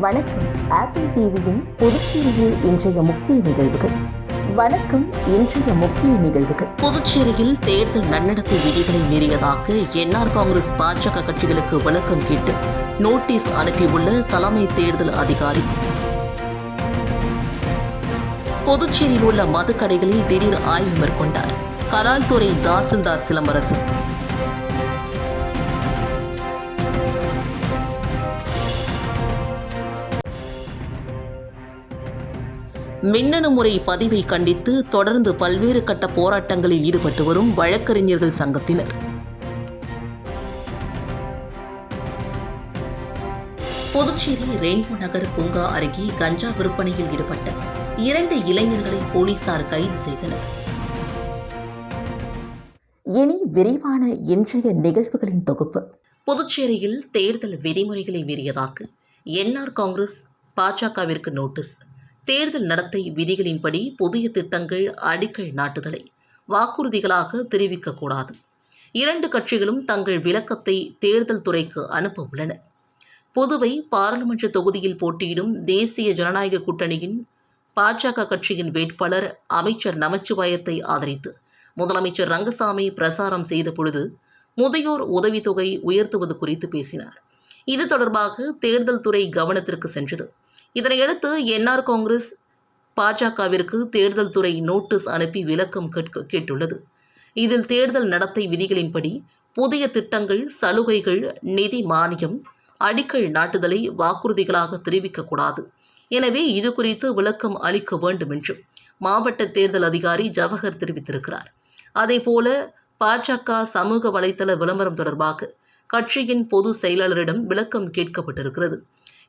வணக்கம். ஆப்பிள் டிவியின் புதுச்சேரியில் இன்றைய முக்கிய நிகழ்வுகள். வணக்கம் இன்றைய முக்கிய நிகழ்வுகள். புதுச்சேரியில் தேர்தல் நன்னடத்தை விதிகளை மீறியதாக என்ஆர் காங்கிரஸ் பாஜக கட்சிகளுக்கு விளக்கம் கேட்டு நோட்டீஸ் அனுப்பியுள்ள தலைமை தேர்தல் அதிகாரி. புதுச்சேரியில் உள்ள மதுக்கடைகளில் திடீர் ஆய்வு மேற்கொண்டார். கலால்துறை தாசில்தார் சிலம்பரசன். மின்னணு முறை பதிவை கண்டித்து தொடர்ந்து பல்வேறு கட்ட போராட்டங்களில் ஈடுபட்டு வரும் வழக்கறிஞர்கள் சங்கத்தினர். புதுச்சேரி ரெயின்போ நகர் பூங்கா அருகே கஞ்சா விற்பனையில் ஈடுபட்ட இரண்டு இளைஞர்களை போலீசார் கைது செய்தனர். இனி விரிவான இன்றைய நிகழ்வுகளின் தொகுப்பு. புதுச்சேரியில் தேர்தல் விதிமுறைகளை மீறியதாக என்ஆர் காங்கிரஸ் பாஜகவிற்கு நோட்டீஸ். தேர்தல் நடத்தை விதிகளின்படி புதிய திட்டங்கள் அடிக்கல் நாட்டுதலை வாக்குறுதிகளாக தெரிவிக்கக்கூடாது. இரண்டு கட்சிகளும் தங்கள் விளக்கத்தை தேர்தல் துறைக்கு அனுப்ப உள்ளன. புதுவை பாராளுமன்ற தொகுதியில் போட்டியிடும் தேசிய ஜனநாயக கூட்டணியின் பாஜக கட்சியின் வேட்பாளர் அமைச்சர் நமச்சிவாயத்தை ஆதரித்து முதலமைச்சர் ரங்கசாமி பிரசாரம் செய்த பொழுது முதியோர் உதவித்தொகை உயர்த்துவது குறித்து பேசினார். இது தொடர்பாக தேர்தல் துறை கவனத்திற்கு சென்றது. இதனையடுத்து என்ஆர் காங்கிரஸ் பாஜகவிற்கு தேர்தல் துறை நோட்டீஸ் அனுப்பி விளக்கம் கேட்க கேட்டுள்ளது. இதில் தேர்தல் நடத்தை விதிகளின்படி புதிய திட்டங்கள் சலுகைகள் நிதி மானியம் அடிக்கல் நாட்டுதலை வாக்குறுதிகளாக தெரிவிக்கக்கூடாது. எனவே இது குறித்து விளக்கம் அளிக்க வேண்டும் என்றும் மாவட்ட தேர்தல் அதிகாரி ஜவஹர் தெரிவித்திருக்கிறார். அதேபோல பாஜக சமூக வலைதள விளம்பரம் தொடர்பாக கட்சியின் பொது செயலாளரிடம் விளக்கம் கேட்கப்பட்டிருக்கிறது.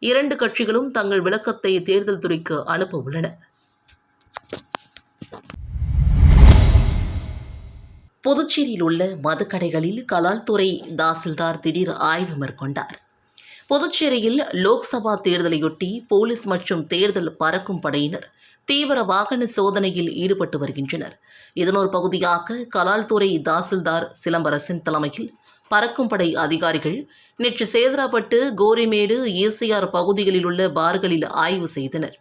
இரண்டு கட்சிகளும் தங்கள் விளக்கத்தை தேர்தல் துறைக்கு அனுப்ப உள்ளன. புதுச்சேரியில் உள்ள மதுக்கடைகளில் கலால்துறை தாசில்தார் திடீர் ஆய்வு மேற்கொண்டார். புதுச்சேரியில் லோக்சபா தேர்தலையொட்டி போலீஸ் மற்றும் தேர்தல் பறக்கும் படையினர் தீவிர வாகன சோதனையில் ஈடுபட்டு வருகின்றனர். இதனொரு பகுதியாக கலால்துறை தாசில்தார் சிலம்பரசன் தலைமையில் பறக்கும் படை அதிகாரிகள் நேற்று சேதராப்பட்டு கோரிமேடு ஈசிஆர் பகுதிகளில் உள்ள பார்களில் ஆய்வு செய்தனர்.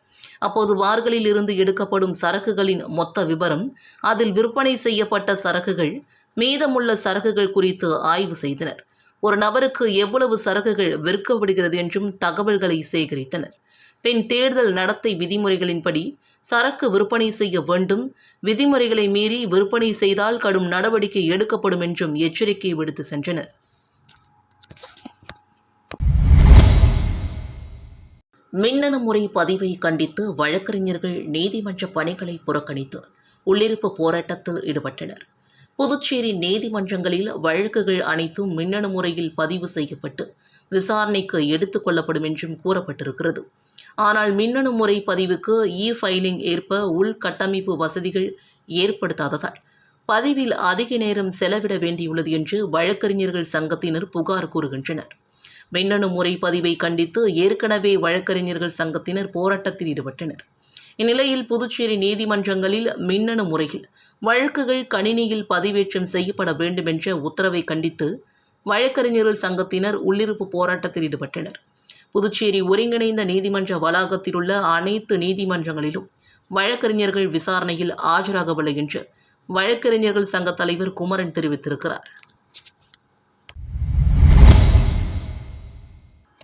அப்போது பார்களில் இருந்து எடுக்கப்படும் சரக்குகளின் மொத்த விபரம் அதில் விற்பனை செய்யப்பட்ட சரக்குகள் மீதமுள்ள சரக்குகள் குறித்து ஆய்வு செய்தனர். ஒரு நபருக்கு எவ்வளவு சரக்குகள் விற்கப்படுகிறது என்றும் தகவல்களை சேகரித்தனர். பின் தேர்தல் நடத்தை விதிமுறைகளின்படி சரக்கு விற்பனை செய்ய வேண்டும். விதிமுறைகளை மீறி விற்பனை செய்தால் கடும் நடவடிக்கை எடுக்கப்படும் என்றும் எச்சரிக்கை விடுத்து சென்றனர். மின்னணு முறை பதிவை கண்டித்து வழக்கறிஞர்கள் நீதிமன்ற பணிகளை புறக்கணித்து உள்ளிருப்பு போராட்டத்தில் ஈடுபட்டனர். புதுச்சேரி நீதிமன்றங்களில் வழக்குகள் அனைத்தும் மின்னணு முறையில் பதிவு செய்யப்பட்டு விசாரணைக்கு எடுத்துக் கொள்ளப்படும் என்றும் கூறப்பட்டிருக்கிறது. ஆனால் மின்னணு முறை பதிவுக்கு இ ஃபைலிங் ஏற்ப உள்கட்டமைப்பு வசதிகள் ஏற்படுத்தாததால் பதிவில் அதிக நேரம் செலவிட வேண்டியுள்ளது என்று வழக்கறிஞர்கள் சங்கத்தினர் புகார் கூறுகின்றனர். மின்னணு முறை பதிவை கண்டித்து ஏற்கனவே வழக்கறிஞர்கள் சங்கத்தினர் போராட்டத்தில் ஈடுபட்டனர். இந்நிலையில் புதுச்சேரி நீதிமன்றங்களில் மின்னணு முறையில் வழக்குகள் கணினியில் பதிவேற்றம் செய்யப்பட வேண்டும் என்ற உத்தரவை கண்டித்து வழக்கறிஞர்கள் சங்கத்தினர் உள்ளிருப்பு போராட்டத்தில் ஈடுபட்டனர். புதுச்சேரி ஒருங்கிணைந்த நீதிமன்ற வளாகத்தில் உள்ள அனைத்து நீதிமன்றங்களிலும் வழக்கறிஞர்கள் விசாரணையில் ஆஜராகவில்லை என்று வழக்கறிஞர்கள் சங்க தலைவர் குமரன் தெரிவித்திருக்கிறார்.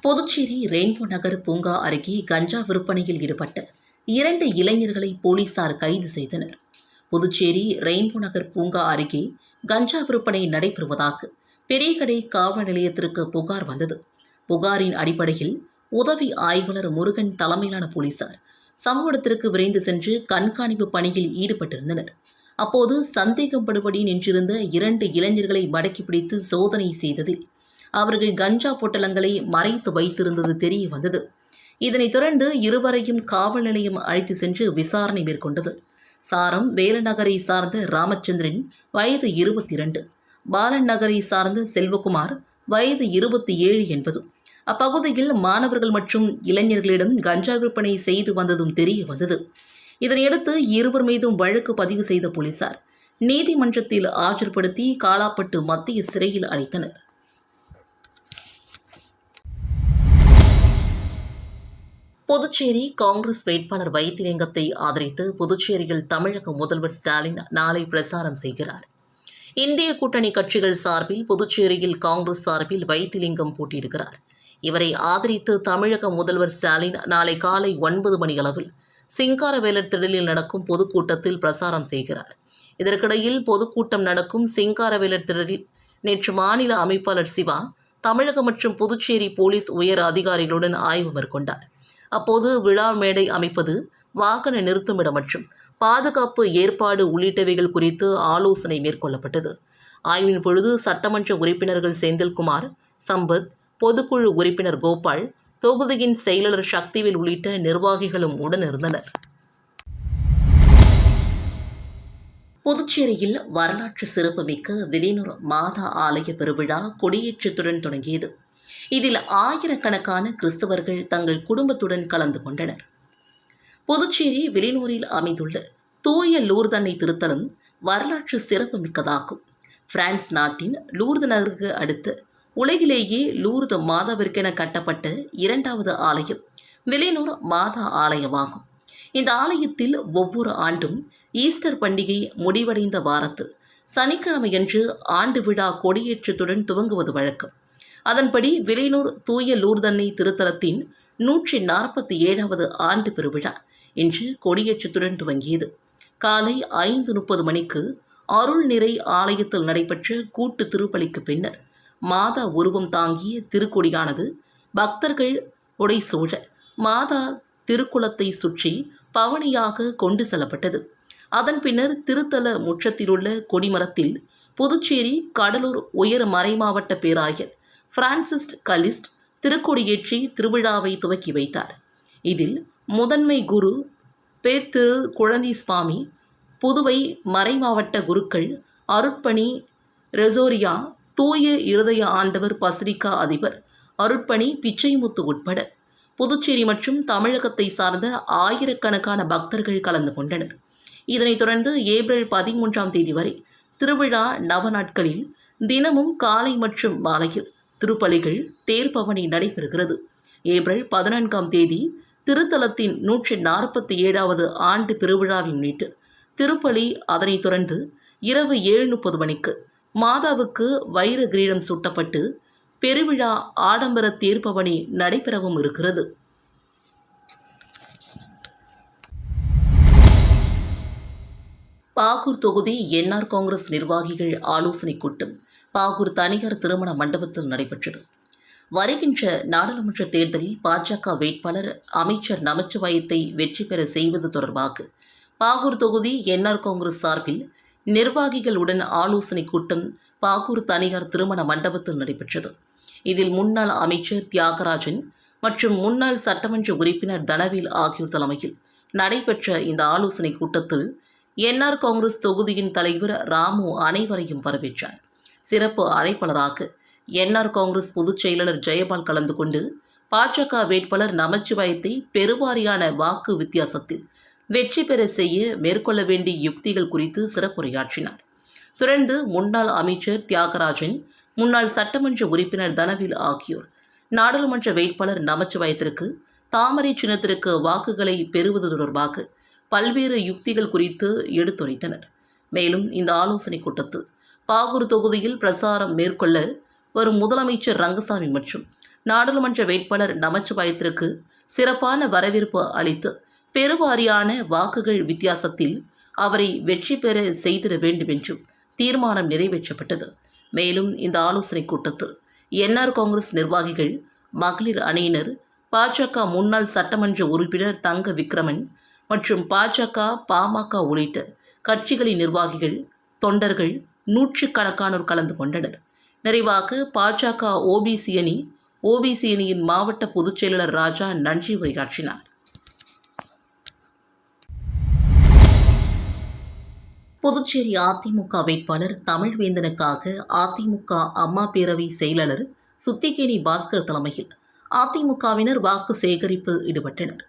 புதுச்சேரி ரெயின்போ நகர் பூங்கா அருகே கஞ்சா விற்பனையில் ஈடுபட்ட இரண்டு இளைஞர்களை போலீசார் கைது செய்தனர். புதுச்சேரி ரெயின்போ நகர் பூங்கா அருகே கஞ்சா விற்பனை நடைபெறுவதாக பெரியகடை காவல் நிலையத்திற்கு புகார் வந்தது. புகாரின் அடிப்படையில் உதவி ஆய்வாளர் முருகன் தலைமையிலான போலீசார் சம்பவ இடத்திற்கு விரைந்து சென்று கண்காணிப்பு பணியில் ஈடுபட்டிருந்தனர். அப்போது சந்தேகப்படுபடி நின்றிருந்த இரண்டு இளைஞர்களை மடக்கி பிடித்து சோதனை செய்ததில் அவர்கள் கஞ்சா பொட்டலங்களை மறைத்து வைத்திருந்தது தெரிய வந்தது. இதனைத் தொடர்ந்து இருவரையும் காவல் நிலையம் அழைத்து சென்று விசாரணை மேற்கொண்டது. சாரம் வேலநகரை சார்ந்த ராமச்சந்திரன் வயது இருபத்தி இரண்டு. பாலன் நகரை சார்ந்த செல்வகுமார் வயது இருபத்தி ஏழு என்பதும் அப்பகுதியில் மாணவர்கள் மற்றும் இளைஞர்களிடம் கஞ்சா விற்பனை செய்து வந்ததும் தெரிய வந்தது. இதனையடுத்து இருவர் மீதும் வழக்கு பதிவு செய்த போலீசார் நீதிமன்றத்தில் ஆஜர்படுத்தி காலாப்பட்டு மத்திய சிறையில் அடைத்தனர். புதுச்சேரி காங்கிரஸ் வேட்பாளர் வைத்திலிங்கத்தை ஆதரித்து புதுச்சேரியில் தமிழக முதல்வர் ஸ்டாலின் நாளை பிரசாரம் செய்கிறார். இந்திய கூட்டணி கட்சிகள் சார்பில் புதுச்சேரியில் காங்கிரஸ் சார்பில் வைத்திலிங்கம் போட்டியிடுகிறார். இவரை ஆதரித்து தமிழக முதல்வர் ஸ்டாலின் நாளை காலை ஒன்பது மணி அளவில் சிங்காரவேலர் திடலில் நடக்கும் பொதுக்கூட்டத்தில் பிரசாரம் செய்கிறார். இதற்கிடையில் பொதுக்கூட்டம் நடக்கும் சிங்காரவேலர் திடலில் நேற்று மாநில அமைப்பாளர் சிவா தமிழக மற்றும் புதுச்சேரி போலீஸ் உயர் அதிகாரிகளுடன் ஆய்வு மேற்கொண்டார். அப்போது விழா மேடை அமைப்பது வாகன நிறுத்துமிடம் மற்றும் பாதுகாப்பு ஏற்பாடு உள்ளிட்டவைகள் குறித்து ஆலோசனை மேற்கொள்ளப்பட்டது. ஆய்வின் பொழுது சட்டமன்ற உறுப்பினர்கள் செந்தில்குமார் சம்பத் பொதுக்குழு உறுப்பினர் கோபால் தொகுதியின் செயலாளர் சக்திவேல் உள்ளிட்ட நிர்வாகிகளும் உடனிருந்தனர் புதுச்சேரியில் வரலாற்று சிறப்புமிக்க வெளியூர் மாதா ஆலய பெருவிழா கொடியேற்றத்துடன் தொடங்கியது. இதில் ஆயிரக்கணக்கான கிறிஸ்தவர்கள் தங்கள் குடும்பத்துடன் கலந்து கொண்டனர். புதுச்சேரி வெளியூரில் அமைந்துள்ள தூய லூர்தன்னை திருத்தலம் வரலாற்று சிறப்புமிக்கதாகும் பிரான்ஸ் நாட்டின் லூர்து நகருக்கு அடுத்து உலகிலேயே லூர்து மாதாவிற்கென கட்டப்பட்ட இரண்டாவது ஆலயம் வெளியூர் மாதா ஆலயமாகும். இந்த ஆலயத்தில் ஒவ்வொரு ஆண்டும் ஈஸ்டர் பண்டிகை முடிவடைந்த வாரத்தில் சனிக்கிழமையன்று ஆண்டு விழா கொடியேற்றத்துடன் துவங்குவது வழக்கம். அதன்படி விலையூர் தூய லூர்தன்னை திருத்தலத்தின் நூற்றி நாற்பத்தி ஏழாவது ஆண்டு பெருவிழா இன்று கொடியேற்றத்துடன் துவங்கியது. காலை ஐந்து முப்பது மணிக்கு அருள் நிறை ஆலயத்தில் நடைபெற்ற கூட்டு திருப்பலிக்கு பின்னர் மாதா உருவம் தாங்கிய திருக்கொடியானது பக்தர்கள் உடைசூழ மாதா திருக்குளத்தை சுற்றி பவனியாக கொண்டு செல்லப்பட்டது. அதன் பின்னர் திருத்தல முற்றத்திலுள்ள கொடிமரத்தில் புதுச்சேரி கடலூர் உயர் மறைமாவட்ட பேராயர் பிரான்சிஸ்ட் கலிஸ்ட் திருக்கொடியேற்றி திருவிழாவை துவக்கி வைத்தார். இதில் முதன்மை குரு பேர் திரு குழந்தை சுவாமி புதுவை மறைமாவட்ட குருக்கள் அருட்பணி ரெசோரியா தூய இருதய ஆண்டவர் பசிரிக்கா அதிபர் அருட்பணி பிச்சைமுத்து உட்பட புதுச்சேரி மற்றும் தமிழகத்தை சார்ந்த ஆயிரக்கணக்கான பக்தர்கள் கலந்து கொண்டனர். இதனைத் தொடர்ந்து ஏப்ரல் பதிமூன்றாம் தேதி வரை திருவிழா நவ நாட்களில் தினமும் காலை மற்றும் மாலையில் திருப்பலிகள் தேர்பவனி நடைபெறுகிறது. ஏப்ரல் பதினான்காம் தேதி திருத்தலத்தின் நூற்றி நாற்பத்தி ஏழாவது ஆண்டு பெருவிழாவை முன்னிட்டு திருப்பலி அதனைத் தொடர்ந்து இரவு ஏழு முப்பது மணிக்கு மாதாவுக்கு வைர கிரீடம் சூட்டப்பட்டு பெருவிழா ஆடம்பர தேர்பவனி நடைபெறவும் இருக்கிறது. பாகூர் தொகுதி என்ஆர் காங்கிரஸ் நிர்வாகிகள் ஆலோசனை கூட்டம் பாகூர் தனியார் திருமண மண்டபத்தில் நடைபெற்றது. வருகின்ற நாடாளுமன்ற தேர்தலில் பாஜக வேட்பாளர் அமைச்சர் நமச்சிவாயத்தை வெற்றி பெற செய்வது தொடர்பாக பாகூர் தொகுதி என்ஆர் காங்கிரஸ் சார்பில் நிர்வாகிகளுடன் ஆலோசனை கூட்டம் பாகூர் தனியார் திருமண மண்டபத்தில் நடைபெற்றது. இதில் முன்னாள் அமைச்சர் தியாகராஜன் மற்றும் முன்னாள் சட்டமன்ற உறுப்பினர் தனவேல் ஆகியோர் தலைமையில் நடைபெற்ற இந்த ஆலோசனை கூட்டத்தில் என்ஆர் காங்கிரஸ் தொகுதியின் தலைவர் ராமு அனைவரையும் வரவேற்றார். சிறப்பு அழைப்பாளராக என்ஆர் காங்கிரஸ் பொதுச் செயலாளர் ஜெயபால் கலந்து கொண்டு பாஜக வேட்பாளர் நமச்சிவாயத்தை பெருவாரியான வாக்கு வித்தியாசத்தில் வெற்றி பெற செய்ய மேற்கொள்ள வேண்டிய யுக்திகள் குறித்து சிறப்புரையாற்றினார். தொடர்ந்து முன்னாள் அமைச்சர் தியாகராஜன் முன்னாள் சட்டமன்ற உறுப்பினர் தனவில் ஆகியோர் நாடாளுமன்ற வேட்பாளர் நமச்சிவாயத்திற்கு தாமரை சின்னத்திற்கு வாக்குகளை பெறுவது தொடர்பாக பல்வேறு யுக்திகள் குறித்து எடுத்துரைத்தனர். மேலும் இந்த ஆலோசனைக் கூட்டத்தில் பாகூர் தொகுதியில் பிரசாரம் மேற்கொள்ள வரும் முதலமைச்சர் ரங்கசாமி மற்றும் நாடாளுமன்ற வேட்பாளர் நமச்சிவாயத்திற்கு சிறப்பான வரவேற்பு அளித்து பெருவாரியான வாக்குகள் வித்தியாசத்தில் அவரை வெற்றி பெற செய்திட வேண்டும் என்றும் தீர்மானம் நிறைவேற்றப்பட்டது. மேலும் இந்த ஆலோசனைக் கூட்டத்தில் என்ஆர் காங்கிரஸ் நிர்வாகிகள் மகளிர் அணியினர் பாஜக முன்னாள் சட்டமன்ற உறுப்பினர் தங்க விக்ரமன் மற்றும் பாஜக பாமக உள்ளிட்ட கட்சிகளின் நிர்வாகிகள் தொண்டர்கள் நூற்றுக்கணக்கானோர் கலந்து கொண்டனர். நிறைவாக பாஜக ஓபிசி அணி ஓபிசி அணியின் மாவட்ட பொதுச் செயலாளர் ராஜா நன்றி உரையாற்றினார். புதுச்சேரி அதிமுக வேட்பாளர் தமிழ்வேந்தனுக்காக அதிமுக அம்மா பேரவை செயலாளர் சுத்திகேணி பாஸ்கர் தலைமையில் அதிமுகவினர் வாக்கு சேகரிப்பில் ஈடுபட்டனர்.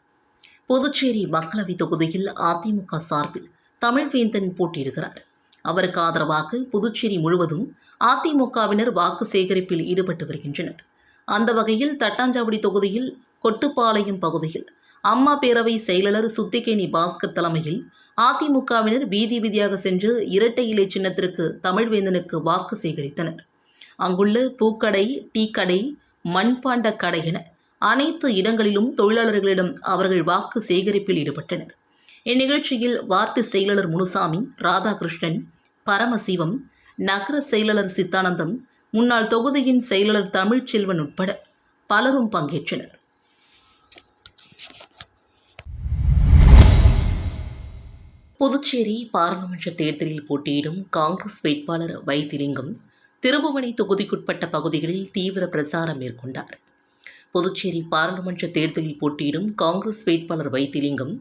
புதுச்சேரி மக்களவைத் தொகுதியில் அதிமுக சார்பில் தமிழ்வேந்தன் போட்டியிடுகிறார். அவருக்கு ஆதரவாக புதுச்சேரி முழுவதும் அதிமுகவினர் வாக்கு சேகரிப்பில் ஈடுபட்டு வருகின்றனர். அந்த வகையில் தட்டாஞ்சாவடி தொகுதியில் கொட்டுப்பாளையம் பகுதியில் அம்மா பேரவை செயலாளர் சுத்திகேணி பாஸ்கர் தலைமையில் அதிமுகவினர் வீதி வீதியாக சென்று இரட்டை இலை சின்னத்திற்கு தமிழ்வேந்தனுக்கு வாக்கு சேகரித்தனர். அங்குள்ள பூக்கடை டீ கடை மண்பாண்ட கடை என அனைத்து இடங்களிலும் தொழிலாளர்களிடம் அவர்கள் வாக்கு சேகரிப்பில் ஈடுபட்டனர். இந்நிகழ்ச்சியில் வார்டு செயலாளர் முனுசாமி ராதாகிருஷ்ணன் பரமசிவம் நகர செயலாளர் சித்தானந்தம் முன்னாள் தொகுதியின் செயலாளர் தமிழ்ச்செல்வன் உட்பட பலரும் பங்கேற்றனர். புதுச்சேரி பாராளுமன்ற தேர்தலில் போட்டியிடும் காங்கிரஸ் வேட்பாளர் வைத்திலிங்கம் திருபுவனை தொகுதிக்குட்பட்ட பகுதிகளில் தீவிர பிரசாரம் மேற்கொண்டார். புதுச்சேரி பாராளுமன்ற தேர்தலில் போட்டியிடும் காங்கிரஸ் வேட்பாளர் வைத்திலிங்கம்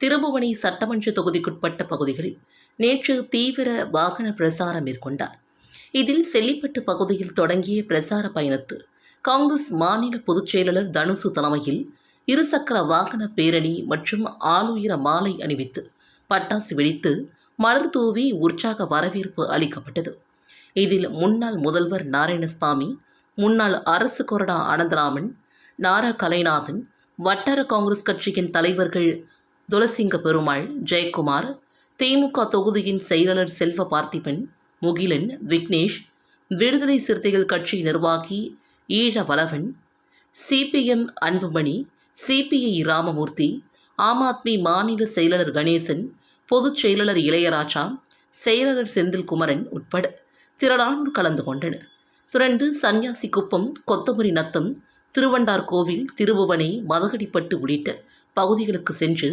திருபுவனை சட்டமன்ற தொகுதிக்குட்பட்ட பகுதிகளில் நேற்று தீவிர வாகன பிரசாரம் மேற்கொண்டார். இதில் செல்லிப்பட்டு பகுதியில் தொடங்கிய பிரசார பயணத்து காங்கிரஸ் மாநில பொதுச் செயலாளர் தனுசு தலைமையில் இருசக்கர வாகன பேரணி மற்றும் ஆளுயர மாலை அணிவித்து பட்டாசு வெடித்து மலர் தூவி உற்சாக வரவேற்பு அளிக்கப்பட்டது. இதில் முன்னாள் முதல்வர் நாராயணசாமி முன்னாள் அரசு கொறடா அனந்தராமன் நாரா கலைநாதன் வட்டார காங்கிரஸ் கட்சியின் தலைவர்கள் துளசிங்க பெருமாள் ஜெயக்குமார் திமுக தொகுதியின் செயலாளர் செல்வ பார்த்திபன் முகிலன் விக்னேஷ் விடுதலை சிறுத்தைகள் கட்சி நிர்வாகி ஈழ வளவன் சிபிஎம் அன்புமணி சிபிஐ ராமமூர்த்தி ஆம் ஆத்மி மாநில செயலாளர் கணேசன் பொதுச் செயலாளர் இளையராஜா செயலாளர் செந்தில் குமரன் உட்பட திரளானோர் கலந்து கொண்டனர். தொடர்ந்து சன்னியாசி குப்பம் கொத்தமரி நத்தம் திருவண்டார் கோவில் திருபுவனை மதகடிப்பட்டு உள்ளிட்ட பகுதிகளுக்கு சென்று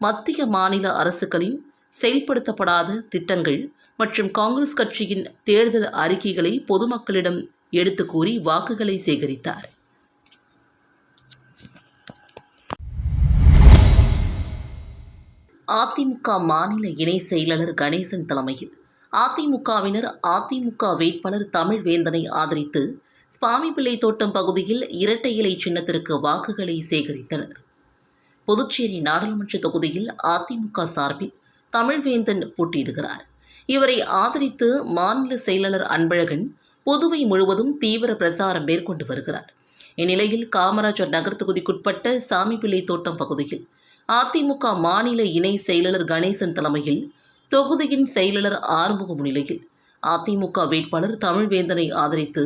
மத்திய மாநில அரசுகளின் செயல்படுத்தப்படாத திட்டங்கள் மற்றும் காங்கிரஸ் கட்சியின் தேர்தல் அறிக்கைகளை பொதுமக்களிடம் எடுத்து கூறி வாக்குகளை சேகரித்தார். அதிமுக மாநில இணை செயலாளர் கணேசன் தலைமையில் அதிமுகவினர் அதிமுக வேட்பாளர் தமிழ்வேந்தனை ஆதரித்து சுவாமிப்பிள்ளை தோட்டம் பகுதியில் இரட்டை இலை சின்னத்திற்கு வாக்குகளை சேகரித்தனர். புதுச்சேரி நாடாளுமன்ற தொகுதியில் அதிமுக சார்பில் தமிழ்வேந்தன் போட்டியிடுகிறார். இவரை ஆதரித்து மாநில செயலாளர் அன்பழகன் புதுவை முழுவதும் தீவிர பிரசாரம் மேற்கொண்டு வருகிறார். இந்நிலையில் காமராஜர் நகர் தொகுதிக்குட்பட்ட சாமிப்பிள்ளை தோட்டம் பகுதியில் அதிமுக மாநில இணை செயலாளர் கணேசன் தலைமையில் தொகுதியின் செயலாளர் ஆறுமுக முன்னிலையில் அதிமுக வேட்பாளர் தமிழ்வேந்தனை ஆதரித்து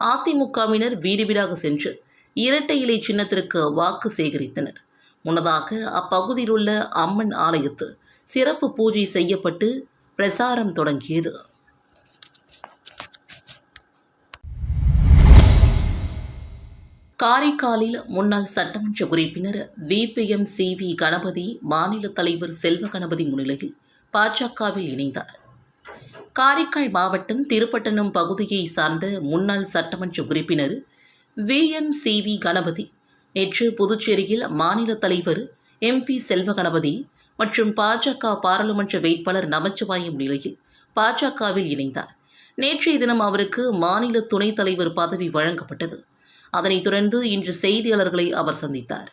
அதிமுகவினர் வீடு வீடாக சென்று இரட்டை இலை சின்னத்திற்கு வாக்கு சேகரித்தனர். முன்னதாக அப்பகுதியில் உள்ள அம்மன் ஆலயத்தில் சிறப்பு பூஜை செய்யப்பட்டு பிரசாரம் தொடங்கியது. காரைக்காலில் முன்னாள் சட்டமன்ற உறுப்பினர் விபிஎம் சி. வி. கணபதி மாநில தலைவர் செல்வ கணபதி முன்னிலையில் பாஜகவில் இணைந்தார். காரைக்கால் மாவட்டம் திருப்பட்டணம் பகுதியை சார்ந்த முன்னாள் சட்டமன்ற உறுப்பினர் V. M. C. V. Ganapathy நேற்று புதுச்சேரியில் மாநில தலைவர் எம் பி செல்வகணபதி மற்றும் பாஜக பாராளுமன்ற வேட்பாளர் நமச்சிவாயம் நிலையில் பாஜகவில் இணைந்தார். நேற்றைய தினம் அவருக்கு மாநில துணைத் தலைவர் பதவி வழங்கப்பட்டது. அதனைத் தொடர்ந்து இன்று செய்தியாளர்களை அவர் சந்தித்தார்.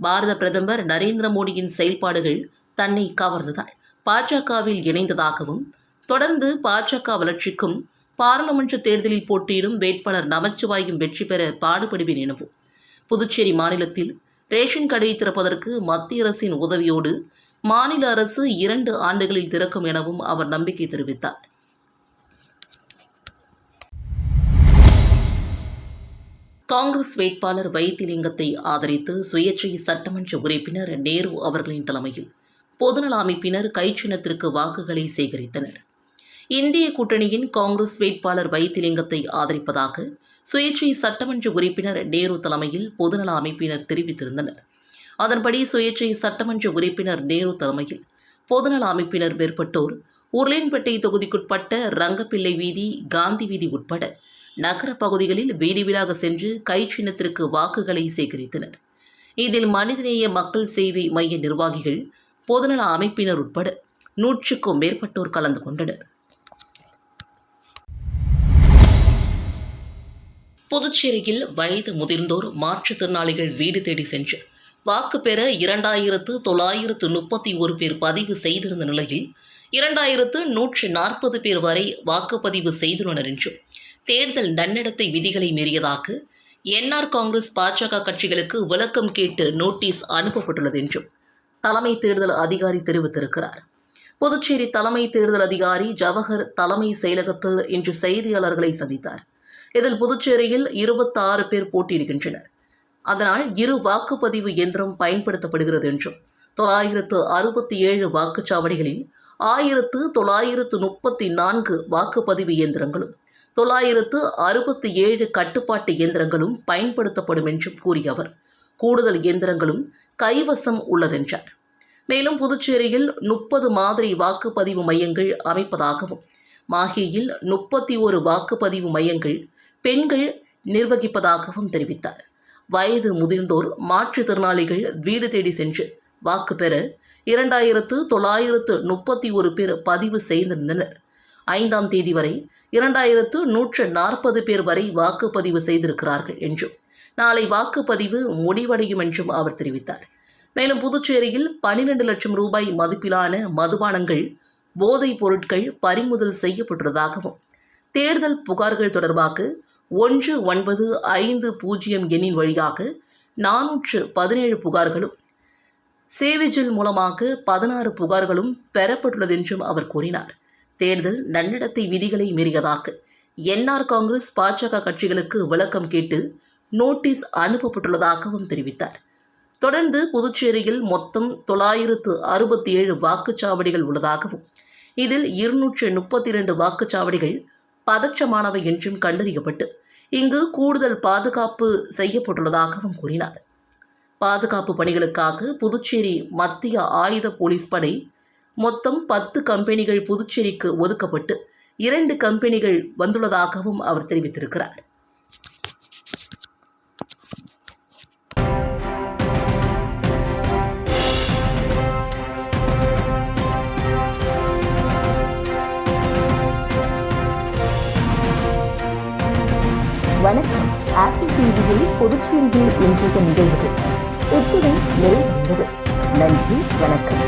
பாரத பிரதமர் நரேந்திர மோடியின் செயல்பாடுகள் தன்னை கவர்ந்ததால் பாஜகவில் இணைந்ததாகவும் தொடர்ந்து பாஜக வளர்ச்சிக்கும் பாராளுமன்ற தேர்தலில் போட்டியிடும் வேட்பாளர் நமச்சிவாயும் வெற்றி பெற பாடுபடுவேன் எனவும் புதுச்சேரி மாநிலத்தில் ரேஷன் கடை திறப்பதற்கு மத்திய அரசின் உதவியோடு மாநில அரசு இரண்டு ஆண்டுகளில் திறக்கும் எனவும் அவர் நம்பிக்கை தெரிவித்தார். காங்கிரஸ் வேட்பாளர் வைத்திலிங்கத்தை ஆதரித்து சுயேட்சை சட்டமன்ற உறுப்பினர் நேரு அவர்களின் தலைமையில் பொதுநல அமைப்பினர் கைச்சின்னத்திற்கு வாக்குகளை சேகரித்தனர். இந்திய கூட்டணியின் காங்கிரஸ் வேட்பாளர் வைத்திலிங்கத்தை ஆதரிப்பதாக சுயேட்சை சட்டமன்ற உறுப்பினர் நேரு தலைமையில் பொதுநல அமைப்பினர் தெரிவித்திருந்தனர். அதன்படி சுயேட்சை சட்டமன்ற உறுப்பினர் நேரு தலைமையில் பொதுநல அமைப்பினர் மேற்பட்டோர் உருளையன்பேட்டை தொகுதிக்குட்பட்ட ரங்கப்பிள்ளை வீதி காந்தி வீதி உட்பட நகர பகுதிகளில் வீடு வீடாக சென்று கை சின்னத்திற்கு வாக்குகளை சேகரித்தனர். இதில் மனிதநேய மக்கள் சேவை மைய நிர்வாகிகள் பொதுநல அமைப்பினர் உட்பட நூற்றுக்கும் மேற்பட்டோர் கலந்து கொண்டனர். புதுச்சேரியில் வயது முதிர்ந்தோர் மாற்றுத்திறனாளிகள் வீடு தேடி சென்று வாக்கு பெற இரண்டாயிரத்து தொள்ளாயிரத்து முப்பத்தி ஒரு பேர் பதிவு செய்திருந்த நிலையில் இரண்டாயிரத்து நூற்றி நாற்பது பேர் வரை வாக்குப்பதிவு செய்துள்ளனர் என்றும் தேர்தல் நன்னடத்தை விதிகளை மீறியதாக என்ஆர் காங்கிரஸ் பாஜக கட்சிகளுக்கு விளக்கம் கேட்டு நோட்டீஸ் அனுப்பப்பட்டுள்ளது என்றும் தலைமை தேர்தல் அதிகாரி தெரிவித்திருக்கிறார். புதுச்சேரி தலைமை தேர்தல் அதிகாரி ஜவஹர் தலைமை செயலகத்தில் இன்று செய்தியாளர்களை சந்தித்தார். இதில் புதுச்சேரியில் இருபத்தாறு பேர் போட்டியிடுகின்றனர். அதனால் இரு வாக்குப்பதிவு இயந்திரம் பயன்படுத்தப்படுகிறது என்றும் தொள்ளாயிரத்து அறுபத்தி ஏழு வாக்குச்சாவடிகளில் ஆயிரத்து தொள்ளாயிரத்து முப்பத்தி நான்கு வாக்குப்பதிவு இயந்திரங்களும் தொள்ளாயிரத்து அறுபத்தி ஏழு கட்டுப்பாட்டு இயந்திரங்களும் பயன்படுத்தப்படும் என்றும் கூறிய அவர் கூடுதல் இயந்திரங்களும் கைவசம் உள்ளதென்றார். மேலும் புதுச்சேரியில் முப்பது மாதிரி வாக்குப்பதிவு மையங்கள் அமைப்பதாகவும் மாஹேயில் முப்பத்தி ஒரு வாக்குப்பதிவு மையங்கள் பெண்கள் நிர்வகிப்பதாகவும் தெரிவித்தார். வயது முதிர்ந்தோர் மாற்றுத்திறனாளிகள் வீடு தேடி சென்று வாக்கு பெற இரண்டாயிரத்து தொள்ளாயிரத்து முப்பத்தி ஒரு பேர் பதிவு செய்திருந்தனர். ஐந்தாம் தேதி வரை இரண்டாயிரத்து நூற்று நாற்பது பேர் வரை வாக்குப்பதிவு செய்திருக்கிறார்கள் என்றும் நாளை வாக்குப்பதிவு முடிவடையும் என்றும் அவர் தெரிவித்தார். மேலும் புதுச்சேரியில் பனிரெண்டு லட்சம் ரூபாய் மதிப்பிலான மதுபானங்கள் போதைப் பொருட்கள் பறிமுதல் செய்யப்பட்டுள்ளதாகவும் தேர்தல் புகார்கள் தொடர்பாக ஒன்று ஒன்பது ஐந்து பூஜ்ஜியம் எண்ணின் வழியாக நானூற்று பதினேழு புகார்களும் சேவிஜில் மூலமாக பதினாறு புகார்களும் பெறப்பட்டுள்ளது என்றும் அவர் கூறினார். தேர்தல் நன்னடத்தை விதிகளை மீறியதாக என்ஆர் காங்கிரஸ் பாஜக கட்சிகளுக்கு விளக்கம் கேட்டு நோட்டீஸ் அனுப்பப்பட்டுள்ளதாகவும் தெரிவித்தார். தொடர்ந்து புதுச்சேரியில் மொத்தம் தொள்ளாயிரத்து அறுபத்தி ஏழு வாக்குச்சாவடிகள் உள்ளதாகவும் இதில் இருநூற்று முப்பத்தி இரண்டு வாக்குச்சாவடிகள் பதற்றமானவை என்றும் கண்டறியப்பட்டு இங்கு கூடுதல் பாதுகாப்பு செய்யப்பட்டுள்ளதாகவும் கூறினார். பாதுகாப்பு பணிகளுக்காக புதுச்சேரி மத்திய ஆயுத போலீஸ் படை மொத்தம் பத்து கம்பெனிகள் புதுச்சேரிக்கு ஒதுக்கப்பட்டு இரண்டு கம்பெனிகள் வந்துள்ளதாகவும் அவர் தெரிவித்திருக்கிறார். ஆப்பிள் டிவியில் புதுச்சேரியில் இன்றைய நிகழ்வுகள் இத்துடன் நிறைவடைந்தது நன்றி வணக்கம்.